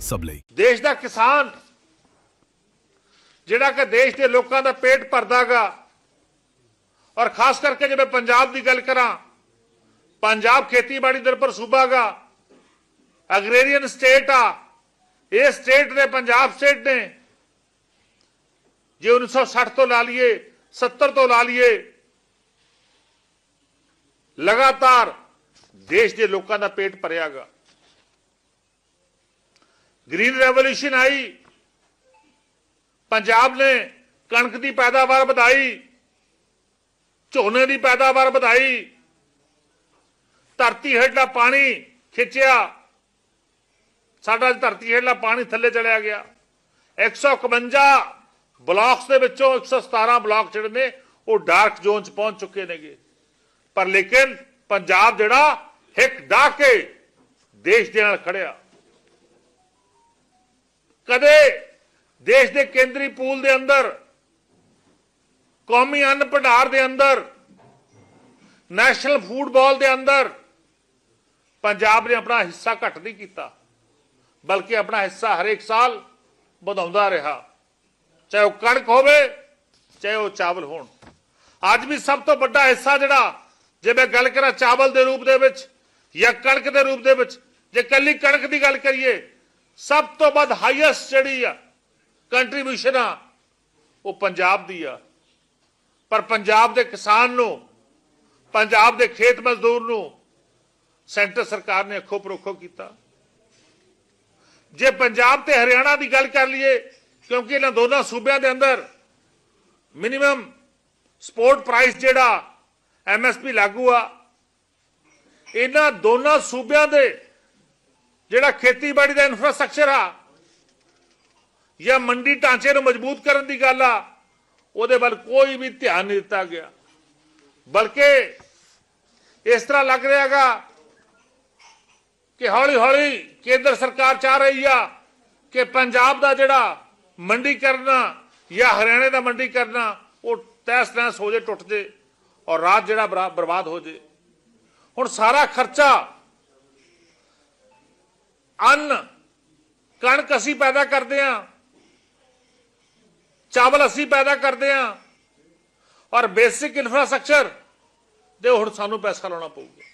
ਸਭ ਲਈ। ਦੇਸ਼ ਦਾ ਕਿਸਾਨ ਜਿਹੜਾ ਕਿ ਦੇਸ਼ ਦੇ ਲੋਕਾਂ ਦਾ ਪੇਟ ਭਰਦਾਗਾ ਔਰ ਖਾਸ ਕਰਕੇ ਜੇ ਮੈਂ ਪੰਜਾਬ ਦੀ ਗੱਲ ਕਰਾਂ ਪੰਜਾਬ ਖੇਤੀਬਾੜੀ ਨਿਰਭਰ ਸੂਬਾਗਾ ਐਗਰੀਰੀਅਨ ਸਟੇਟ ਆ ਇਹ ਸਟੇਟ ਨੇ ਪੰਜਾਬ ਸਟੇਟ ਨੇ ਜੇ 1960 ਤੋਂ ਲਾ ਲਈਏ 70 ਤੋਂ ਲਾ ਲਈਏ ਲਗਾਤਾਰ ਦੇਸ਼ ਦੇ ਲੋਕਾਂ ਦਾ ਪੇਟ ਭਰਿਆਗਾ ਗ੍ਰੀਨ ਰੈਵੋਲੂਸ਼ਨ ਆਈ। ਪੰਜਾਬ ਨੇ ਕਣਕ ਦੀ ਪੈਦਾਵਾਰ ਵਧਾਈ, ਝੋਨੇ ਦੀ ਪੈਦਾਵਾਰ ਵਧਾਈ, ਧਰਤੀ ਹੇਠਲਾ ਪਾਣੀ ਖਿੱਚਿਆ। ਸਾਡਾ ਧਰਤੀ ਹੇਠਲਾ ਪਾਣੀ ਥੱਲੇ ਚਲਿਆ ਗਿਆ। 151 ਬਲਾਕਸ ਦੇ ਵਿੱਚੋਂ 117 ਬਲਾਕ ਜਿਹੜੇ ਨੇ, ਉਹ ਡਾਰਕ ਜ਼ੋਨ ਚ ਪਹੁੰਚ ਚੁੱਕੇ ਨੇਗੇ। ਪਰ ਲੇਕਿਨ ਪੰਜਾਬ ਜਿਹੜਾ ਹਿੱਕ ਡਾ ਕੇ ਦੇਸ਼ ਦੇ ਨਾਲ ਖੜਿਆ। ਕਦੇ ਦੇਸ਼ ਦੇ ਕੇਂਦਰੀ ਪੂਲ ਦੇ ਅੰਦਰ, ਕੌਮੀ ਅੰਨ ਭੰਡਾਰ ਦੇ ਅੰਦਰ, ਨੈਸ਼ਨਲ ਫੂਡ ਬਾਲ ਦੇ ਅੰਦਰ ਪੰਜਾਬ ਨੇ ਆਪਣਾ ਹਿੱਸਾ ਘੱਟ ਨਹੀਂ ਕੀਤਾ, ਬਲਕਿ ਆਪਣਾ ਹਿੱਸਾ ਹਰੇਕ ਸਾਲ ਵਧਾਉਂਦਾ ਰਿਹਾ। ਚਾਹੇ ਉਹ ਕਣਕ ਹੋਵੇ, ਚਾਹੇ ਉਹ ਚਾਵਲ ਹੋਣ। ਅੱਜ ਵੀ ਸਭ ਤੋਂ ਵੱਡਾ ਹਿੱਸਾ ਜਿਹੜਾ, ਜੇ ਮੈਂ ਗੱਲ ਕਰਾਂ ਚਾਵਲ ਦੇ ਰੂਪ ਦੇ ਵਿੱਚ ਜਾਂ ਕਣਕ ਦੇ ਰੂਪ ਦੇ ਵਿੱਚ, ਜੇ ਕੱਲੀ ਕਣਕ ਦੀ ਗੱਲ ਕਰੀਏ ਸਭ ਤੋਂ ਵੱਧ ਹਾਈਐਸਟ ਜਿਹੜੀ ਆ ਕੰਟਰੀਬਿਊਸ਼ਨ ਆ, ਉਹ ਪੰਜਾਬ ਦੀ ਆ। ਪਰ ਪੰਜਾਬ ਦੇ ਕਿਸਾਨ ਨੂੰ, ਪੰਜਾਬ ਦੇ ਖੇਤ ਮਜ਼ਦੂਰ ਨੂੰ ਸੈਂਟਰ ਸਰਕਾਰ ਨੇ ਅੱਖੋਂ ਪਰੋਖੋ ਕੀਤਾ। ਜੇ ਪੰਜਾਬ ਤੇ ਹਰਿਆਣਾ ਦੀ ਗੱਲ ਕਰ ਲਈਏ, ਕਿਉਂਕਿ ਇਹਨਾਂ ਦੋਨਾਂ ਸੂਬਿਆਂ ਦੇ ਅੰਦਰ ਮਿਨੀਮਮ ਸਪੋਰਟ ਪ੍ਰਾਈਸ ਜਿਹੜਾ ਐਮਐਸਪੀ ਲਾਗੂ ਆ, ਇਹਨਾਂ ਦੋਨਾਂ ਸੂਬਿਆਂ ਦੇ ਜਿਹੜਾ ਖੇਤੀਬਾੜੀ ਦਾ ਇਨਫਰਾਸਟ੍ਰਕਚਰ ਆ, ਜਾਂ ਮੰਡੀ ਢਾਂਚੇ ਨੂੰ ਮਜ਼ਬੂਤ ਕਰਨ ਦੀ ਗੱਲ ਆ, ਉਹਦੇ ਵੱਲ ਕੋਈ ਵੀ ਧਿਆਨ ਨਹੀਂ ਦਿੱਤਾ ਗਿਆ। ਬਲਕਿ ਇਸ ਤਰ੍ਹਾਂ ਲੱਗ ਰਿਹਾਗਾ ਕਿ ਹੌਲੀ ਹੌਲੀ ਕੇਂਦਰ ਸਰਕਾਰ ਚਾਹ ਰਹੀ ਆ ਕਿ ਪੰਜਾਬ ਦਾ ਜਿਹੜਾ ਮੰਡੀ ਕਰਨਾ ਜਾਂ ਹਰਿਆਣੇ ਦਾ ਮੰਡੀ ਕਰਨਾ, ਉਹ ਤਹਿਸ ਨਹਿਸ ਹੋ ਜੇ, ਟੁੱਟ ਜੇ, ਔਰ ਰਾਜ ਜਿਹੜਾ ਬਰਾ- ਬਰਬਾਦ ਹੋ ਜੇ। ਹੁਣ ਸਾਰਾ ਖਰਚਾ ਅੰਨ, ਕਣਕ ਅਸੀਂ ਪੈਦਾ ਕਰਦੇ ਆ ਚਾਵਲ ਅਸੀਂ ਪੈਦਾ ਕਰਦੇ ਆ ਔਰ ਬੇਸਿਕ ਇਨਫਰਾਸਟ੍ਰਕਚਰ ਦੇ ਹੁਣ ਸਾਨੂੰ ਪੈਸਾ ਲਾਉਣਾ ਪਊਗਾ।